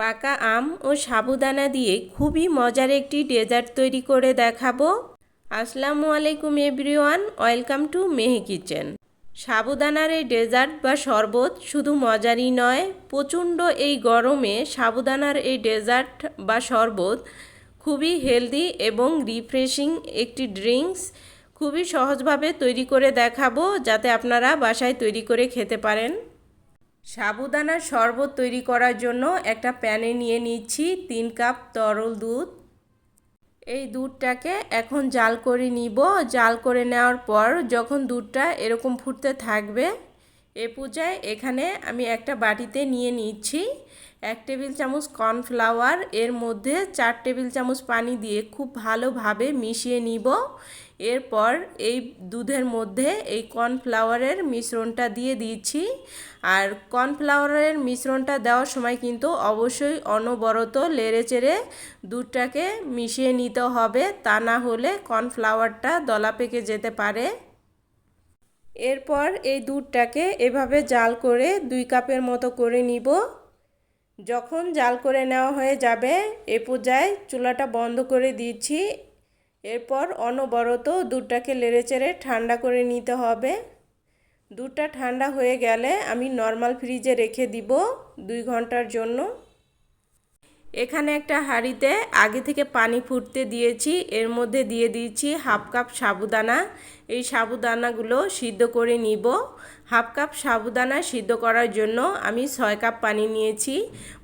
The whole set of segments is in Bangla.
পাকা আম ও সাবুদানা দিয়ে খুবই মজার একটি ডেজার্ট তৈরি করে দেখাবো। আসসালামু আলাইকুম এভরিওয়ান, ওয়েলকাম টু মেহে কিচেন। সাবুদানার এই ডেজার্ট বা শরবত শুধু মজারই নয়, প্রচণ্ড এই গরমে সাবুদানার এই ডেজার্ট বা শরবত খুবই হেলদি এবং রিফ্রেশিং একটি ড্রিঙ্কস খুবই সহজভাবে তৈরি করে দেখাবো, যাতে আপনারা বাসায় তৈরি করে খেতে পারেন। সাবুদানার শরবত তৈরি করার জন্য একটা প্যানে নিয়ে নিচ্ছি তিন কাপ তরল দুধ। এই দুধটাকে এখন জাল করে নিব। জাল করে নেওয়ার পর যখন দুধটা এরকম ফুটতে থাকবে, এ পূজায় এখানে আমি একটা বাটিতে নিয়ে নিচ্ছি। এক টেবিল চামচ কর্নফ্লাওয়ার, এর মধ্যে চার টেবিল চামচ পানি দিয়ে খুব ভালোভাবে মিশিয়ে নিব। এরপর এই দুধের মধ্যে এই কর্নফ্লাওয়ারের মিশ্রণটা দিয়ে দিচ্ছি। আর কর্নফ্লাওয়ারের মিশ্রণটা দেওয়ার সময় কিন্তু অবশ্যই অনবরত লেড়ে চেড়ে দুধটাকে মিশিয়ে নিতে হবে, তা না হলে কর্নফ্লাওয়ারটা দলা পেকে যেতে পারে। এরপর এই দুধটাকে এভাবে জাল করে দুই কাপের মতো করে নিব। যখন জাল করে নেওয়া হয়ে যাবে, এ পর্যায়ে চুলাটা বন্ধ করে দিচ্ছি। এরপর অনবরত দুধটাকে চেড়ে ঠান্ডা করে নিতে হবে। দুধটা ঠান্ডা হয়ে গেলে আমি নর্মাল ফ্রিজে রেখে দিব দুই ঘণ্টার জন্য। এখানে একটা হাঁড়িতে আগে থেকে পানি ফুটতে দিয়েছি, এর মধ্যে দিয়ে দিয়েছি হাফ কাপ সাবুদানা। এই সাবুদানাগুলো সিদ্ধ করে নিব। হাফ কাপ সাবুদানা সিদ্ধ করার জন্য আমি ছয় কাপ পানি নিয়েছি।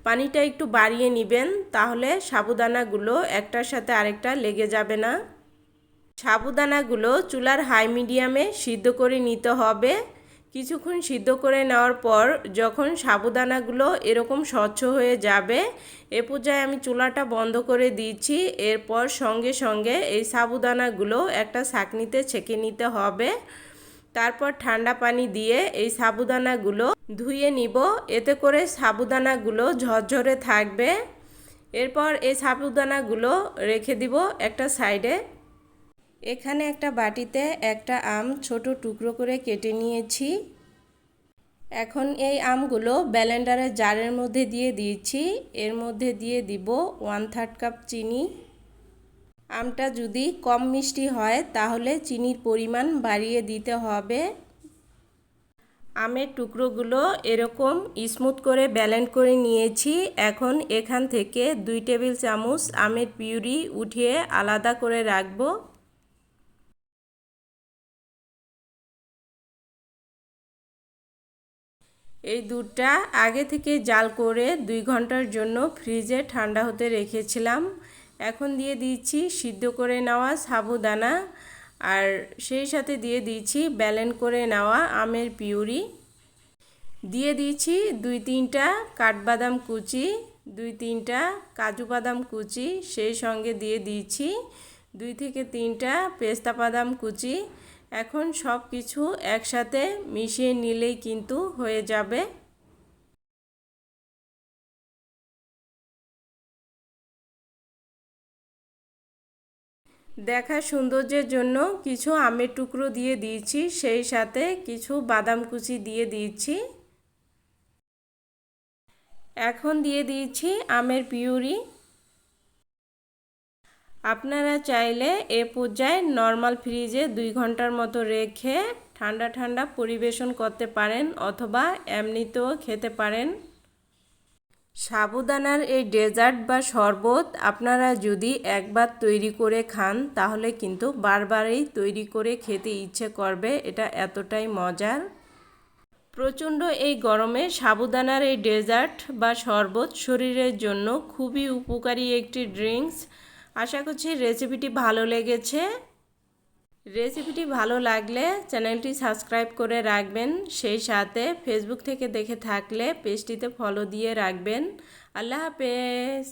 পানিটা একটু বাড়িয়ে নেবেন, তাহলে সাবুদানাগুলো একটার সাথে আরেকটা লেগে যাবে না। সাবুদানাগুলো চুলার হাই মিডিয়ামে সিদ্ধ করে নিতে হবে। কিছুক্ষণ সিদ্ধ করে নেওয়ার পর যখন সাবুদানাগুলো এরকম স্বচ্ছ হয়ে যাবে, এ পর্যায়ে আমি চুলাটা বন্ধ করে দিচ্ছি। এরপর সঙ্গে সঙ্গে এই সাবুদানাগুলো একটা ছাকনিতে ছেঁকে নিতে হবে। তারপর ঠান্ডা পানি দিয়ে এই সাবুদানাগুলো ধুয়ে নিব। এতে করে সাবুদানাগুলো ঝরঝরে থাকবে। এরপর এই সাবুদানাগুলো রেখে দিব একটা সাইডে। এখানে একটা বাটিতে একটা আম ছোট টুকরো করে কেটে নিয়েছি। এখন এই আমগুলো ব্যালেন্ডারের জারের মধ্যে দিয়ে দিয়েছি। এর মধ্যে দিয়ে দিব ওয়ান থার্ড কাপ চিনি। আমটা যদি কম মিষ্টি হয়, তাহলে চিনির পরিমাণ বাড়িয়ে দিতে হবে। আমের টুকরোগুলো এরকম স্মুথ করে ব্যালেন্ড করে নিয়েছি। এখন এখান থেকে দুই টেবিল চামচ আমের পিউরি উঠিয়ে আলাদা করে রাখব। এই দুধটা আগে থেকে জাল করে দুই ঘণ্টার জন্য ফ্রিজে ঠান্ডা হতে রেখেছিলাম। এখন দিয়ে দিচ্ছি সিদ্ধ করে নেওয়া সাবুদানা আর সেই সাথে দিয়ে দিচ্ছি ব্যালেন করে নেওয়া আমের পিউরি। দিয়ে দিচ্ছি দুই তিনটা কাঠবাদাম কুচি, দুই তিনটা কাজু বাদাম কুচি, সেই সঙ্গে দিয়ে দিচ্ছি দুই থেকে তিনটা পেস্তা বাদাম কুচি এখন সব কিছু একসাথে মিশিয়ে নিলেই কিন্তু হয়ে যাবে। দেখা সৌন্দর্যের জন্য কিছু আমের টুকরো দিয়ে দিয়েছি, সেই সাথে কিছু বাদাম কুচি দিয়ে দিয়েছি। এখন দিয়ে দিয়েছি আমের পিউরি। আপনারা চাইলে এ পর্যায়ে নর্মাল ফ্রিজে দুই ঘণ্টার মতো রেখে ঠান্ডা ঠান্ডা পরিবেশন করতে পারেন অথবা এমনিতেও খেতে পারেন। সাবুদানার এই ডেজার্ট বা শরবত আপনারা যদি একবার তৈরি করে খান, তাহলে কিন্তু বারবারই তৈরি করে খেতে ইচ্ছে করবে, এটা এতটাই মজার। প্রচণ্ড এই গরমে সাবুদানার এই ডেজার্ট বা শরবত শরীরের জন্য খুবই উপকারী একটি ড্রিঙ্কস। আশা করছি রেসিপিটি ভালো লেগেছে। রেসিপিটি ভালো লাগলে চ্যানেলটি সাবস্ক্রাইব করে রাখবেন, সেই সাথে ফেসবুক থেকে দেখে থাকলে পেজটিতে ফলো দিয়ে রাখবেন। আল্লাহ হাফেজ।